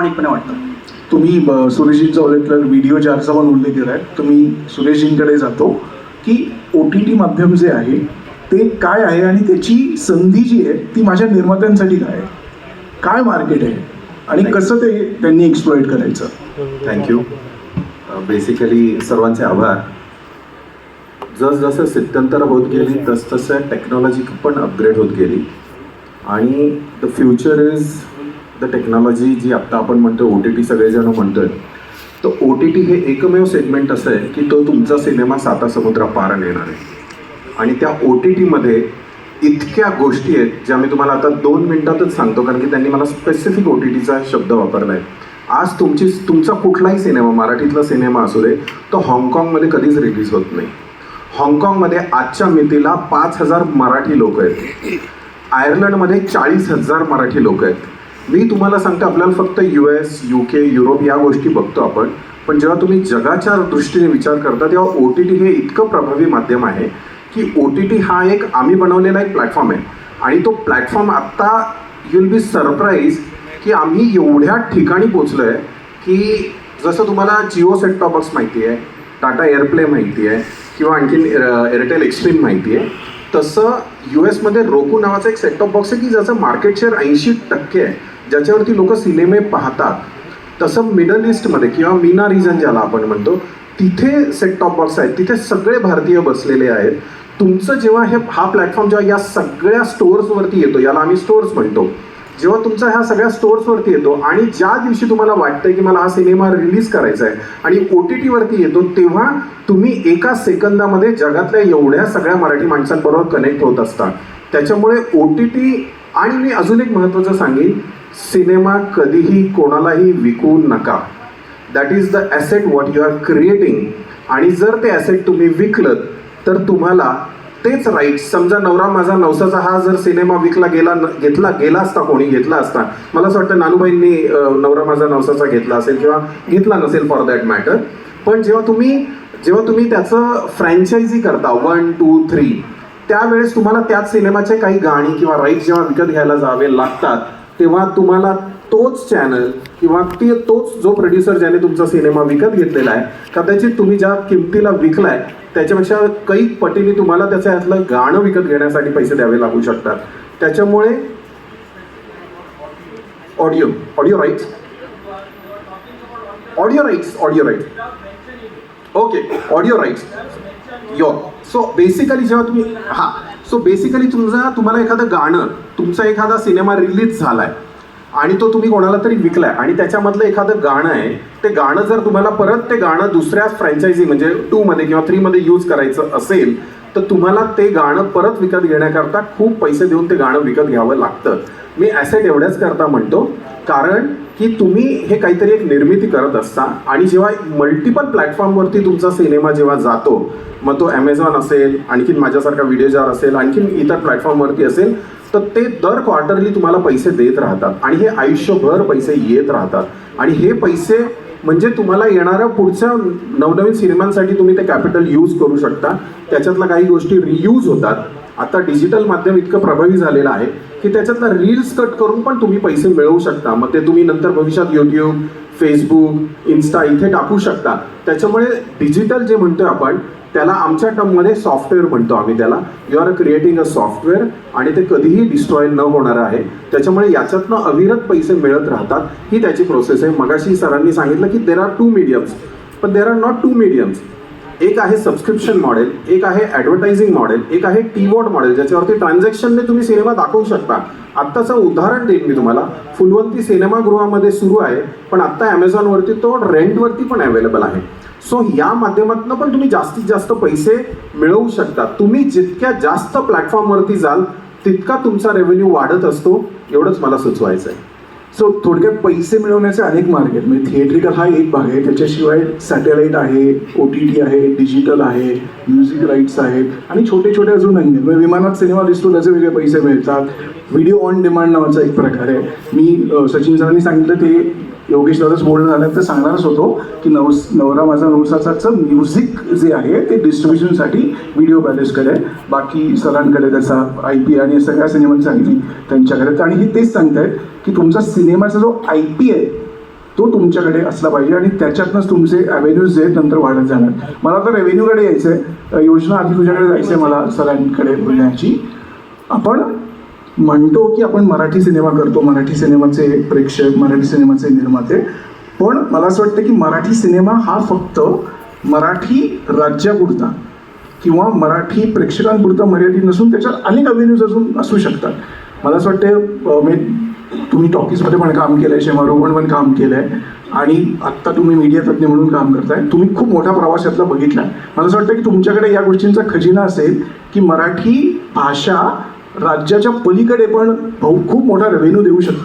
प्रामाणिकपणे वाटतं. तुम्ही सुरेशजींचा उल्लेख व्हिडिओ चारचा पण उल्लेख केला आहे तुम्ही सुरेशजींकडे जातो की ओ टी टी माध्यम जे आहे ते काय आहे आणि त्याची संधी जी आहे ती माझ्या निर्मात्यांसाठी काय आहे? काय मार्केट आहे? आणि कसं ते त्यांनी एक्सप्लॉइट करायचं? थँक्यू बेसिकली सर्वांचे आभार. जसजसं स्थित्यंतर होत गेली तसतसं टेक्नॉलॉजी पण अपग्रेड होत गेली. आणि the future is the technology जी आत्ता आपण म्हणतो ओ टी टी सगळेजण म्हणतोय. तर ओ टी टी हे एकमेव सेगमेंट असं आहे की तो तुमचा सिनेमा साता समुद्रा पार नेणार आहे. आणि त्या ओ टी टीमध्ये इतक्या गोष्टी आहेत ज्या मी तुम्हाला आता दोन मिनिटातच सांगतो कारण की त्यांनी मला स्पेसिफिक ओ टी टीचा शब्द वापरला आहे आज तुमची तुमचा कुठलाही सिनेमा मराठीतला सिनेमा असू दे तो हाँगकाँगमध्ये कधीच रिलीज होत नाही. हाँगकाँगमध्ये आजच्या मितीला पाच हजार मराठी लोक आहेत. आयर्लंडमध्ये चाळीस हजार मराठी लोक आहेत. मी तुम्हाला सांगतो आपल्याला फक्त U S U K Europe या गोष्टी बघतो आपण. पण जेव्हा तुम्ही जगाच्या दृष्टीने विचार करता तेव्हा ओ टी टी हे इतकं प्रभावी माध्यम आहे की ओ टी टी हा एक आम्ही बनवलेला एक प्लॅटफॉर्म आहे. आणि तो प्लॅटफॉर्म आत्ता युल बी सरप्राईज की आम्ही एवढ्या ठिकाणी पोचलो आहे की जसं तुम्हाला जिओ सेट टॉप बॉक्स माहिती आहे टाटा एअरप्ले माहिती आहे किंवा आणखीन एअरटेल एक्स्ट्रीम माहिती आहे तसं यू एसमध्ये रोकू नावाचा एक सेटटॉप बॉक्स आहे की ज्याचं मार्केट शेअर ऐंशी टक्के आहे ज्याच्यावरती लोक सिनेमे पाहतात. तसं मिडल ईस्टमध्ये किंवा मीना रिजन ज्याला आपण म्हणतो तिथे सेट टॉप बॉक्स आहेत. तिथे सगळे भारतीय बसलेले आहेत. तुमचं जेव्हा हे हा प्लॅटफॉर्म जेव्हा या सगळ्या स्टोअर्सवरती येतो याला आम्ही स्टोअर्स म्हणतो. जेव्हा तुमचा ह्या सगळ्या स्टोर्सवरती येतो आणि ज्या दिवशी तुम्हाला वाटतंय की मला हा सिनेमा रिलीज करायचा आहे आणि ओ टी टीवरती येतो तेव्हा तुम्ही एका सेकंदामध्ये जगातल्या एवढ्या सगळ्या मराठी माणसांबरोबर कनेक्ट होत असता त्याच्यामुळे ओ टी टी आणि मी अजून एक महत्त्वाचं सांगेन सिनेमा कधीही कोणालाही विकू नका. That is the asset what you are creating आणि जर ते ॲसेट तुम्ही विकलं तर तुम्हाला तेच राईट समजा नवरा माझा नवसाचा हा जर सिनेमा विकला गेला न- घेतला गेला असता कोणी घेतला असता. मला असं वाटतं नानूबाईंनी नवरा माझा नवसाचा घेतला असेल किंवा घेतला नसेल फॉर दॅट मॅटर पण जेव्हा तुम्ही जेव्हा तुम्ही त्याचं फ्रँचायझी करता वन टू थ्री त्यावेळेस तुम्हाला त्याच सिनेमाचे काही गाणी किंवा राईट जेव्हा विकत घ्यायला जावे लागतात तेव्हा तुम्हाला तोच चॅनल किंवा ते तोच जो प्रोड्युसर ज्याने तुमचा सिनेमा विकत घेतलेला आहे कदाचित तुम्ही ज्या किमतीला विकलाय त्याच्यापेक्षा काही पटीने तुम्हाला त्याच्यातलं गाणं विकत घेण्यासाठी पैसे द्यावे लागू शकतात. त्याच्यामुळे audio audio rights audio rights audio rights okay audio rights yo so basically जेव्हा तुम्ही हां सो बेसिकली तुमचा तुम्हाला एखादं गाणं तुमचा एखादा सिनेमा रिलीज झालाय आणि तो तुम्ही कोणाला तरी विकलाय आणि त्याच्यामधलं एखादं गाणं आहे ते गाणं जर तुम्हाला परत ते गाणं दुसऱ्या फ्रँचायझी म्हणजे टू मध्ये किंवा थ्री मध्ये यूज करायचं असेल तर तुम्हाला ते गाणं परत विकत घेण्याकरता खूप पैसे देऊन ते गाणं विकत घ्यावं लागतं. मी ॲसेट एवढ्याच करता म्हणतो. कारण की तुम्ही हे काहीतरी एक निर्मिती करत असता आणि जेव्हा मल्टिपल प्लॅटफॉर्मवरती तुमचा सिनेमा जेव्हा जातो मग तो ॲमेझॉन असेल आणखीन माझ्यासारखा व्हिडिओ जार असेल आणखीन इतर प्लॅटफॉर्मवरती असेल तर ते दर क्वार्टरली तुम्हाला पैसे देत राहतात आणि हे आयुष्यभर पैसे येत राहतात. आणि हे पैसे म्हणजे तुम्हाला येणाऱ्या पुढच्या नवनवीन सिनेमांसाठी तुम्ही ते कॅपिटल यूज करू शकता. त्याच्यातल्या काही गोष्टी रियूज होतात. आता डिजिटल माध्यम इतकं प्रभावी झालेलं आहे की त्याच्यातला रील्स कट करून पण तुम्ही पैसे मिळवू शकता. मग ते तुम्ही नंतर भविष्यात युट्यूब फेसबुक इन्स्टा इथे टाकू शकता. त्याच्यामुळे डिजिटल जे म्हणतोय आपण त्याला आमच्या टर्ममध्ये सॉफ्टवेअर म्हणतो आम्ही त्याला. You are creating a software आणि ते कधीही डिस्ट्रॉय न होणार आहे. त्याच्यामुळे याच्यातनं अविरत पैसे मिळत राहतात ही त्याची प्रोसेस आहे. मगाशी सरांनी सांगितलं की देर आर टू मीडियम्स पण there are not two mediums एक आहे सबस्क्रिप्शन मॉडेल एक आहे ॲडव्हर्टायझिंग मॉडेल एक आहे टी वॉट मॉडेल ज्याच्यावरती ट्रान्झॅक्शनने तुम्ही सिनेमा दाखवू शकता. आत्ताचं उदाहरण देईन मी तुम्हाला. फुलवंती सिनेमागृहामध्ये सुरू आहे पण आत्ता ॲमेझॉनवरती तो रेंटवरती पण अवेलेबल आहे. सो या माध्यमातून पण तुम्ही जास्तीत जास्त पैसे मिळवू शकता. तुम्ही जितक्या जास्त प्लॅटफॉर्मवरती जाल तितका तुमचा रेव्हेन्यू वाढत असतो. एवढंच मला सुचवायचं आहे सो थोडक्यात पैसे मिळवण्याचे अनेक मार्ग आहेत. म्हणजे थिएट्रिकल हा एक भाग आहे. त्याच्याशिवाय सॅटेलाईट आहे ओ टी टी आहे डिजिटल आहे म्युझिक राईट्स आहेत आणि छोटे छोटे अजून आहेत. म्हणजे विमानात सिनेमा दिसतो त्याचे वेगळे पैसे मिळतात. व्हिडिओ ऑन डिमांड नावाचा एक प्रकार आहे. मी सचिन सरांनी सांगितलं ते योगेश दादाच बोलणं झालं तर सांगणारच होतो की नवस नवरा माझा नवसाचाचं म्युझिक जे आहे ते डिस्ट्रीब्युशनसाठी व्हिडिओ बॅलेसकडे आहे. बाकी सरांकडे त्याचा आय पी आणि सगळ्या सिनेमांची सांगितली त्यांच्याकडे आणि हे तेच सांगतायत की तुमचा सिनेमाचा जो आय पी आहे तो तुमच्याकडे असला पाहिजे आणि त्याच्यातनंच तुमचे ॲव्हेन्यूज जे आहेत नंतर वाढत जाणार. मला तर रेव्हेन्यूकडे यायचं आहे योजना आधी तुझ्याकडे जायचं आहे मला सरांकडे बोलण्याची. आपण म्हणतो की आपण मराठी सिनेमा करतो मराठी सिनेमाचे प्रेक्षक मराठी सिनेमाचे निर्माते. पण मला असं वाटतं की मराठी सिनेमा हा फक्त मराठी राज्यापुरता किंवा मराठी प्रेक्षकांपुरता मर्यादित नसून त्याच्यात अनेक अव्हेन्यूज अजून असू शकतात. मला असं वाटतं मी तुम्ही टॉकीजमध्ये पण काम केलं आहे शेमारोपण पण काम केलं आहे आणि आत्ता तुम्ही मीडिया तज्ज्ञ म्हणून काम करताय. तुम्ही खूप मोठा प्रवास यातला बघितला मला असं वाटतं की तुमच्याकडे या गोष्टींचा खजिना असेल की मराठी भाषा राज्याच्या पलीकडे पण खूप मोठा रेव्हेन्यू देऊ शकते.